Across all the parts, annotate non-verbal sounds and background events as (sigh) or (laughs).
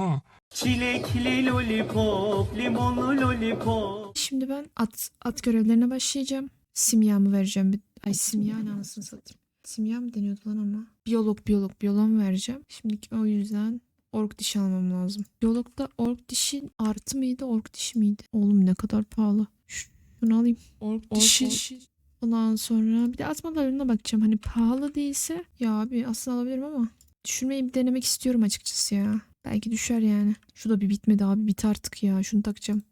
Ha. Çilekli lollipop, limonlu lollipop. Şimdi ben at, at görevlerine başlayacağım. Simyamı vereceğim. Bir- Ay simya ne anasını satayım. Simya mı deniyordu lan ama? Biyolog, biyolog, biyolog vereceğim. Şimdi o yüzden ork dişi almam lazım. Biyologda ork dişi artı mıydı, ork dişi miydi? Oğlum ne kadar pahalı. Şunu alayım. Ork dişi. Ondan sonra bir de atma dallarına bakacağım. Hani pahalı değilse ya abi aslında alabilirim ama düşürmeyi bir denemek istiyorum açıkçası ya. Belki düşer yani. Şu da bir bitmedi abi bit artık ya. Şunu takacağım.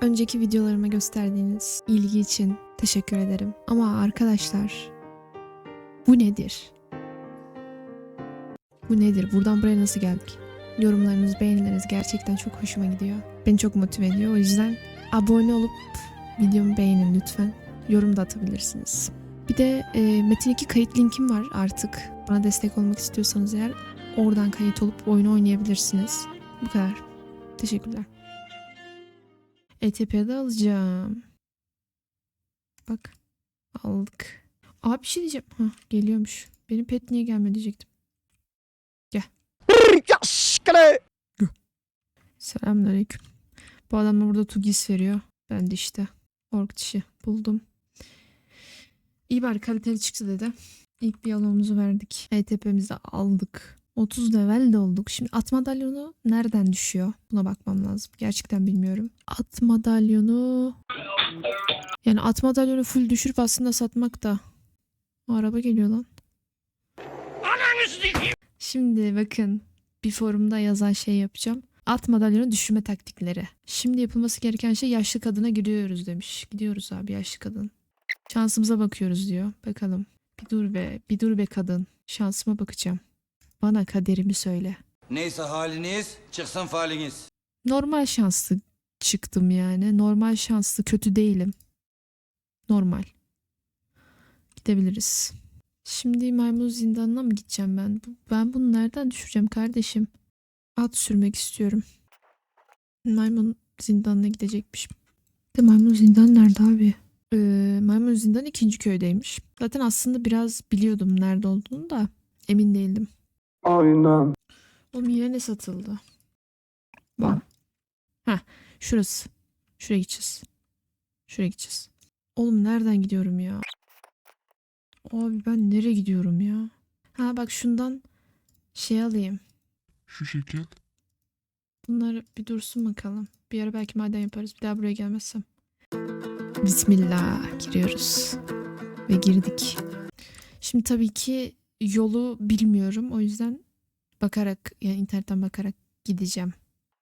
Önceki videolarıma gösterdiğiniz ilgi için teşekkür ederim. Ama arkadaşlar bu nedir? Bu nedir? Buradan buraya nasıl geldik? Yorumlarınız, beğenileriniz gerçekten çok hoşuma gidiyor. Beni çok motive ediyor. O yüzden abone olup videomu beğenin lütfen. Yorum da atabilirsiniz. Bir de e, Metin 2 kayıt linkim var artık. Bana destek olmak istiyorsanız eğer oradan kayıt olup oyunu oynayabilirsiniz. Bu kadar. Teşekkürler. ETP'de alacağım. Bak. Aldık. Abi bir şey diyeceğim. Hah, geliyormuş. Benim pet niye gelmedi diyecektim. Gel. Selamünaleyküm. Bu adam da burada tugis veriyor. Ben de işte ork dişi buldum. İyi bari kaliteli çıktı dedi. İlk diyalogumuzu verdik. ETP'mizi aldık. 30 level de olduk. Şimdi at madalyonu nereden düşüyor? Buna bakmam lazım. Gerçekten bilmiyorum. At madalyonu... Yani at madalyonu full düşürüp aslında satmak da... O araba geliyor lan. Şimdi bakın bir forumda yazan şey yapacağım. At madalyonu düşürme taktikleri. Şimdi yapılması gereken şey yaşlı kadına gidiyoruz demiş. Gidiyoruz abi yaşlı kadın. Şansımıza bakıyoruz diyor. Bakalım. Bir dur be, bir dur be kadın. Şansıma bakacağım. Bana kaderimi söyle. Neyse haliniz, çıksın faliniz. Normal şanslı çıktım yani. Normal şanslı kötü değilim. Normal. Gidebiliriz. Şimdi maymun zindanına mı gideceğim ben? Ben bunu nereden düşüreceğim kardeşim? At sürmek istiyorum. Maymun zindanına gidecekmişim. De maymun zindan nerede abi? Ee, maymun zindan ikinci köydeymiş. Zaten aslında biraz biliyordum nerede olduğunu da emin değildim. Aynen. Oğlum yine ne satıldı? Bak. Heh şurası. Şuraya gideceğiz. Şuraya gideceğiz. Oğlum nereden gidiyorum ya? Abi ben nereye gidiyorum ya? Ha bak şundan şey alayım. Şu şekil. Bunları bir dursun bakalım. Bir ara belki maden yaparız. Bir daha buraya gelmezsem. Bismillah giriyoruz. Ve girdik. Şimdi tabii ki yolu bilmiyorum. O yüzden bakarak yani internetten bakarak gideceğim.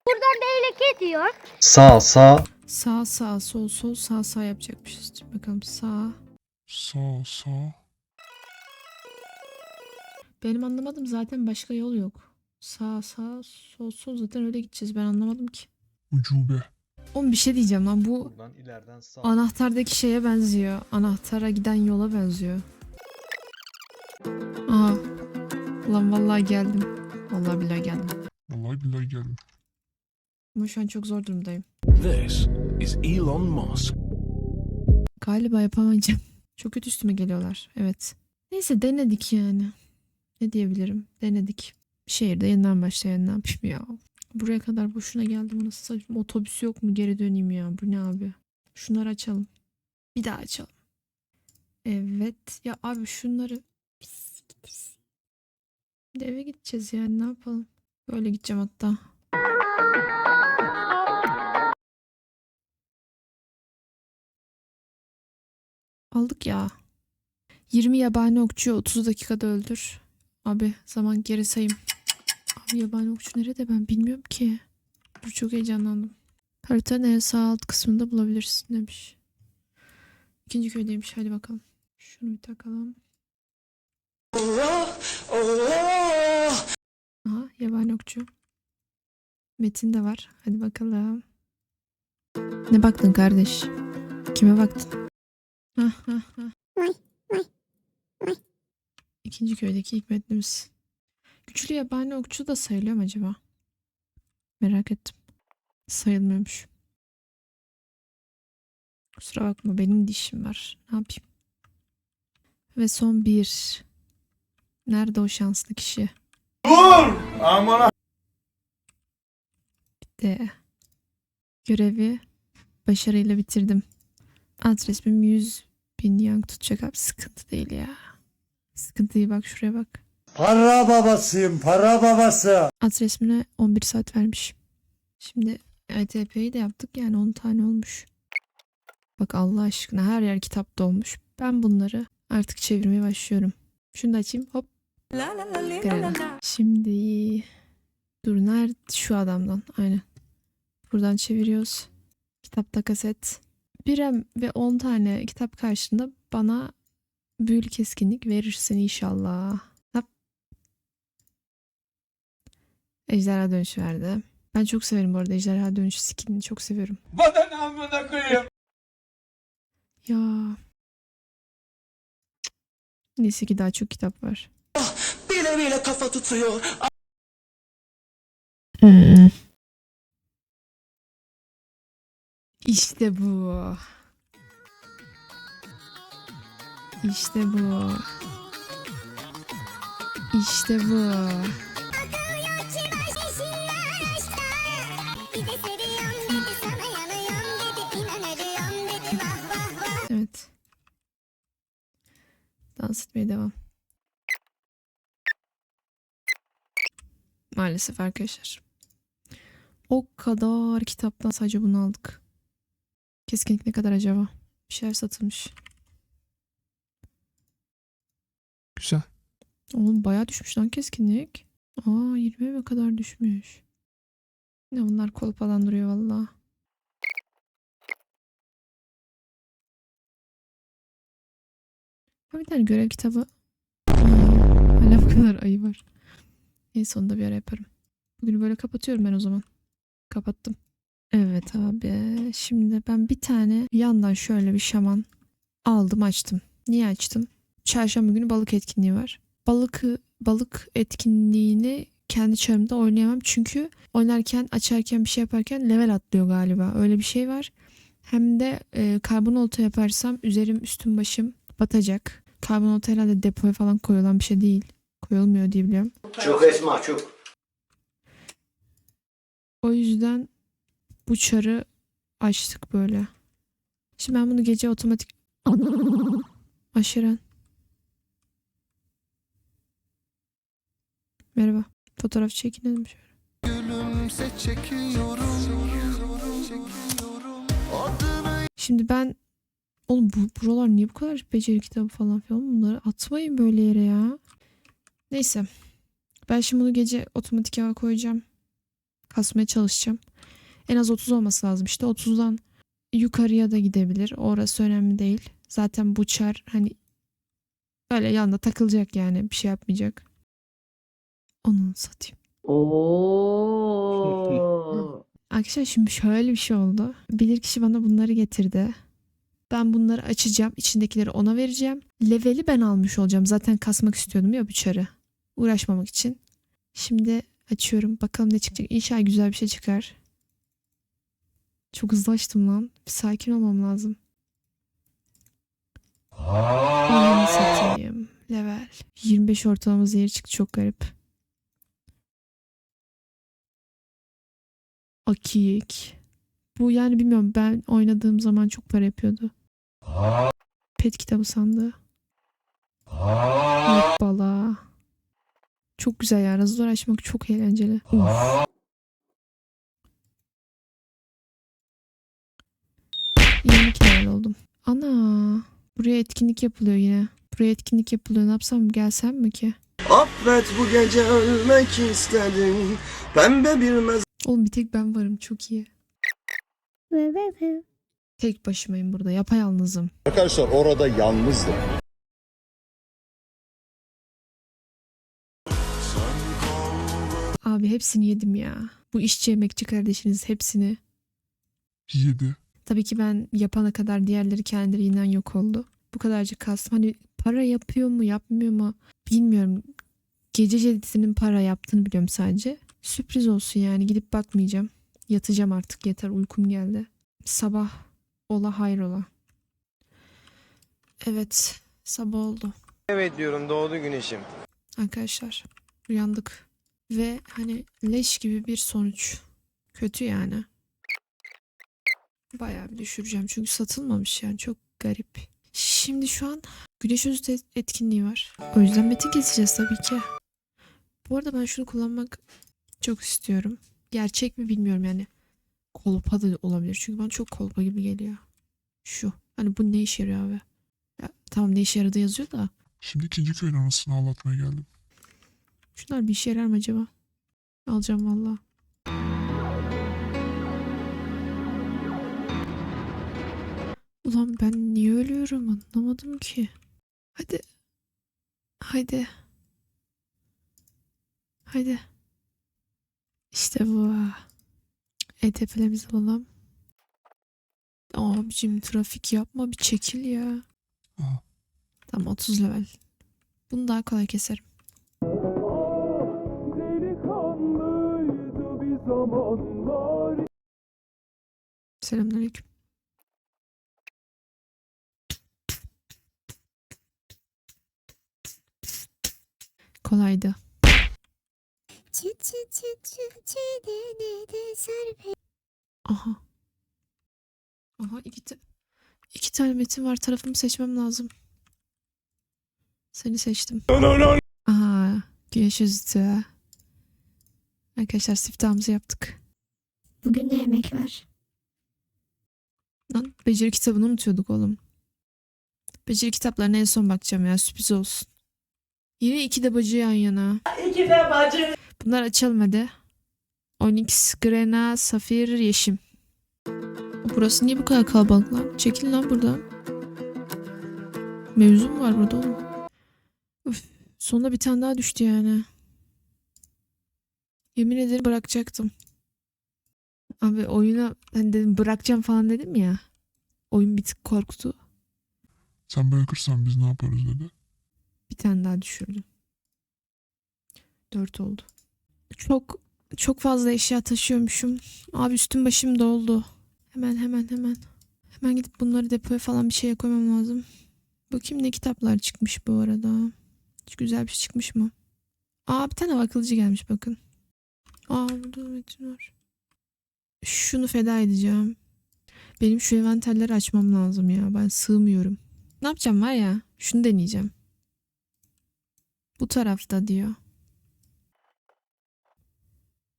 Ne diyor? Sağ sağ Sağ sağ sol sol sağ sağ yapacakmışız. Bakalım sağ. Sağ sağ. Benim anlamadım zaten başka yol yok. Sağ sağ sol sol zaten öyle gideceğiz. Ben anlamadım ki. Ucube. Oğlum bir şey diyeceğim lan bu buradan ileriden sağ. Anahtardaki şeye benziyor. Anahtara giden yola benziyor. Ulan vallahi geldim. Vallahi billahi geldim. Vallahi billahi geldim. Ama şu an çok zor durumdayım. This is Elon Musk. Galiba yapamayacağım. (laughs) Çok kötü üstüme geliyorlar. Evet. Neyse denedik yani. Ne diyebilirim? Denedik. Şehirde yeniden başlayan ne yapayım ya. Buraya kadar boşuna geldim. Nasıl saçma. Otobüs yok mu? Geri döneyim ya. Bu ne abi? Şunları açalım. Bir daha açalım. Evet. Ya abi şunları... Pis, pis. Eve gideceğiz yani. Ne yapalım? Böyle gideceğim hatta. Aldık ya. 20 yabani okçuyu 30 dakikada öldür. Abi zaman geri sayım. Abi yabani okçu nerede ben bilmiyorum ki. Dur çok heyecanlandım. Haritanın en sağ alt kısmında bulabilirsin demiş. İkinci köydeymiş hadi bakalım. Şunu bir takalım. Aha yabani okçu. Metin de var. Hadi bakalım. Ne baktın kardeş? Kime baktın? Hah, hah, hah. İkinci köydeki ilk metnimiz. Güçlü yabani okçu da sayılıyor mu acaba? Merak ettim. Sayılmıyormuş. Kusura bakma benim de işim var. Ne yapayım? Ve son bir. Nerede o şanslı kişi? Dur! Aman De. Görevi başarıyla bitirdim. Alt resmim 100 bin yang tutacak abi. Sıkıntı değil ya. Sıkıntı değil bak şuraya bak. Para babasıyım, para babası. At resmine 11 saat vermiş. Şimdi ETP'yi de yaptık yani 10 tane olmuş. Bak Allah aşkına her yer kitap dolmuş. Ben bunları artık çevirmeye başlıyorum. Şunu da açayım hop. Şimdi dur nerede şu adamdan aynen. Buradan çeviriyoruz. Kitapta kaset. Birem ve 10 tane kitap karşılığında bana büyülü keskinlik verirsin inşallah. Hop. Ejderha dönüşü verdi. Ben çok severim bu arada ejderha dönüşü skinini çok seviyorum. Bana ne amına koyayım? Ya. Neyse ki daha çok kitap var. Bile bile kafa tutuyor. İşte bu. İşte bu. İşte bu. Evet. Dans etmeye devam. Maalesef arkadaşlar. O kadar kitaptan sadece bunu aldık. Keskinlik ne kadar acaba? Bir şeyler satılmış. Güzel. Oğlum bayağı düşmüş lan keskinlik. Aa 20'ye kadar düşmüş. Ne bunlar kol falan duruyor valla. Bir tane görev kitabı. Aa, hala bu kadar ayı var. En sonunda bir ara yaparım. Bugünü böyle kapatıyorum ben o zaman. Kapattım. Evet abi. Şimdi ben bir tane yandan şöyle bir şaman aldım açtım. Niye açtım? Çarşamba günü balık etkinliği var. Balık balık etkinliğini kendi çarımda oynayamam çünkü oynarken açarken bir şey yaparken level atlıyor galiba. Öyle bir şey var. Hem de e, karbonolta yaparsam üzerim üstüm başım batacak. Karbonolta herhalde depoya falan koyulan bir şey değil. Koyulmuyor diye biliyorum. Çok esma, çok. O yüzden bu çarı açtık böyle. Şimdi ben bunu gece otomatik aşıran. Merhaba. Fotoğraf çekinelim şöyle. Şimdi ben oğlum bu buralar niye bu kadar beceri kitabı falan filan bunları atmayın böyle yere ya. Neyse. Ben şimdi bunu gece otomatik hava koyacağım. Kasmaya çalışacağım. En az 30 olması lazım. İşte 30'dan yukarıya da gidebilir. Orası önemli değil. Zaten bu çar hani öyle yanında takılacak yani. Bir şey yapmayacak. Onu satayım. Oo. (laughs) Arkadaşlar şimdi şöyle bir şey oldu. Bilir kişi bana bunları getirdi. Ben bunları açacağım. içindekileri ona vereceğim. Leveli ben almış olacağım. Zaten kasmak istiyordum ya bu çarı. Uğraşmamak için. Şimdi açıyorum. Bakalım ne çıkacak. İnşallah güzel bir şey çıkar. Çok hızlı açtım lan. Bir sakin olmam lazım. Ananı satayım. Level. 25 ortalama zehir çıktı. Çok garip. Akik. Bu yani bilmiyorum ben oynadığım zaman çok para yapıyordu. Pet kitabı sandığı. Balığa. Çok güzel ya. Razor açmak çok eğlenceli. Uf. Yeni level oldum. Ana. Buraya etkinlik yapılıyor yine. Buraya etkinlik yapılıyor. Ne yapsam gelsem mi ki? Affet bu gece ölmek istedim. Pembe bir mez Oğlum bir tek ben varım. Çok iyi. Tek başımayım burada. Yapayalnızım. Arkadaşlar orada yalnızdım. Abi hepsini yedim ya. Bu işçi emekçi kardeşiniz hepsini. Yedi. Tabii ki ben yapana kadar diğerleri kendiliğinden yok oldu. Bu kadarcık kastım. Hani para yapıyor mu yapmıyor mu bilmiyorum. Gece cedisinin para yaptığını biliyorum sadece. Sürpriz olsun yani gidip bakmayacağım. Yatacağım artık yeter uykum geldi. Sabah ola hayrola. Evet sabah oldu. Evet diyorum doğdu güneşim. Arkadaşlar uyandık ve hani leş gibi bir sonuç Kötü yani. Bayağı bir düşüreceğim çünkü satılmamış yani çok garip. Şimdi şu an güneş et- etkinliği var. O yüzden metin keseceğiz tabii ki. Bu arada ben şunu kullanmak çok istiyorum. Gerçek mi bilmiyorum yani. Kolpa da olabilir çünkü bana çok kolpa gibi geliyor. Şu. Hani bu ne işe yarıyor abi? Ya, tamam ne işe yaradığı yazıyor da. Şimdi ikinci köyün anasını ağlatmaya geldim. Şunlar bir işe yarar mı acaba? Alacağım valla. Ulan ben niye ölüyorum anlamadım ki. Hadi. Haydi. Haydi. İşte bu. ETP'lerimizi alalım. Abicim trafik yapma bir çekil ya. Aa. Tamam 30 level. Bunu daha kolay keserim. Selamünaleyküm. Kolaydı. Aha. Aha iki, iki tane metin var. Tarafımı seçmem lazım. Seni seçtim. Aha. Güneş özütü. Arkadaşlar siftahımızı yaptık. Bugün ne yemek var? Lan beceri kitabını unutuyorduk oğlum. Beceri kitaplarına en son bakacağım ya sürpriz olsun. Yine iki de bacı yan yana. İki de bacı. Bunlar açalım hadi. Onyx, Grena, Safir, Yeşim. Burası niye bu kadar kalabalık lan? Çekil lan buradan. Mevzu mu var burada oğlum? Üf, sonunda bir tane daha düştü yani. Yemin ederim bırakacaktım. Abi oyuna hani dedim bırakacağım falan dedim ya. Oyun bir tık korktu. Sen bırakırsan biz ne yaparız dedi. Bir tane daha düşürdüm. Dört oldu. Çok çok fazla eşya taşıyormuşum. Abi üstüm başım doldu. Hemen hemen hemen. Hemen gidip bunları depoya falan bir şeye koymam lazım. Bakayım ne kitaplar çıkmış bu arada. Hiç güzel bir şey çıkmış mı? Aa bir tane akılcı gelmiş bakın. Aa burada da metin var. Şunu feda edeceğim. Benim şu envanterleri açmam lazım ya. Ben sığmıyorum. Ne yapacağım var ya? Şunu deneyeceğim. Bu tarafta diyor.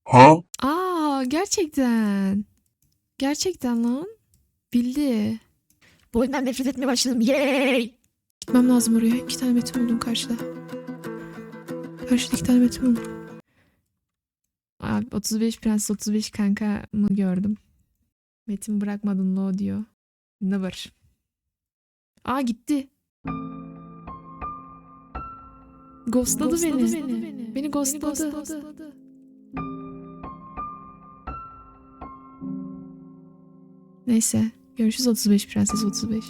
Ha? Aa gerçekten. Gerçekten lan. Bildi. Bu oyundan nefret etmeye başladım. Yay! Gitmem lazım oraya. İki tane metin buldum karşıda. Karşıda iki tane metin buldum. Abi 35 prens 35 kanka mı gördüm. Metin bırakmadın lo diyor. Ne var? Aa gitti. Ghostladı, beni. Beni, ghostladı. Neyse. Görüşürüz 35 Prenses 35.